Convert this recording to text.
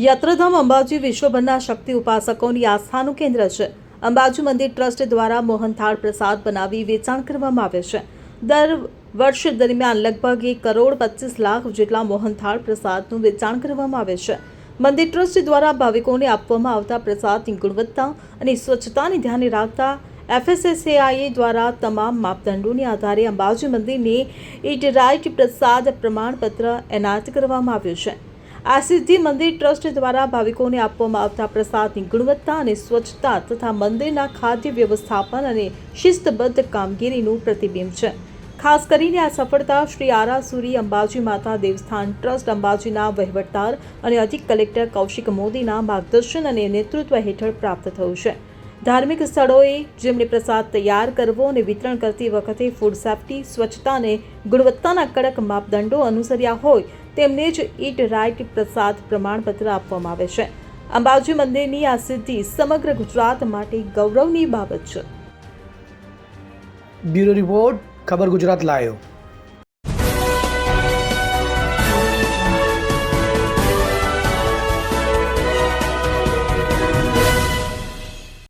યાત્રાધામ અંબાજી વિશ્વભરના શક્તિ ઉપાસકોની આસ્થાનું કેન્દ્ર છે. અંબાજી મંદિર ટ્રસ્ટ દ્વારા મોહનથાળ પ્રસાદ બનાવી વેચાણ કરવામાં આવે છે. દર વર્ષ દરમિયાન લગભગ એક કરોડ પચીસ લાખ જેટલા મોહનથાળ પ્રસાદનું વેચાણ કરવામાં આવે છે. મંદિર ટ્રસ્ટ દ્વારા ભાવિકોને આપવામાં આવતા પ્રસાદની ગુણવત્તા અને સ્વચ્છતાને ધ્યાને રાખતા એફએસએસએઆઈએ દ્વારા તમામ માપદંડોને આધારે અંબાજી મંદિરને ઇટ રાઇટ પ્રસાદ પ્રમાણપત્ર એનાયત કરવામાં આવ્યું છે. આ સિદ્ધિ મંદિર ટ્રસ્ટ દ્વારા ભાવિકોને આપવામાં આવતા પ્રસાદની ગુણવત્તા અને સ્વચ્છતા તથા મંદિરના ખાદ્ય વ્યવસ્થાપન અને શિસ્તબદ્ધ કામગીરીનું પ્રતિબિંબ છે. ખાસ કરીને આ સફળતા શ્રી આરાસુરી અંબાજી માતા દેવસ્થાન ટ્રસ્ટ અંબાજીના વહીવટદાર અને અધિક કલેક્ટર કૌશિક મોદીના માર્ગદર્શન અને નેતૃત્વ હેઠળ પ્રાપ્ત થયું છે. ધાર્મિક સ્થળોએ જેમણે પ્રસાદ તૈયાર કરવો અને વિતરણ કરતી વખતે ફૂડ સેફ્ટી સ્વચ્છતા અને ગુણવત્તાના કડક માપદંડો અનુસર્યા હોય તેમને જ ઈટ રાઇટ પ્રસાદ પ્રમાણપત્ર આપવામાં આવે છે. અંબાજી મંદિરની આ સિદ્ધિ સમગ્ર ગુજરાત માટે ગૌરવની બાબત છે. બ્યુરો રિપોર્ટ, ખબર ગુજરાત લાયો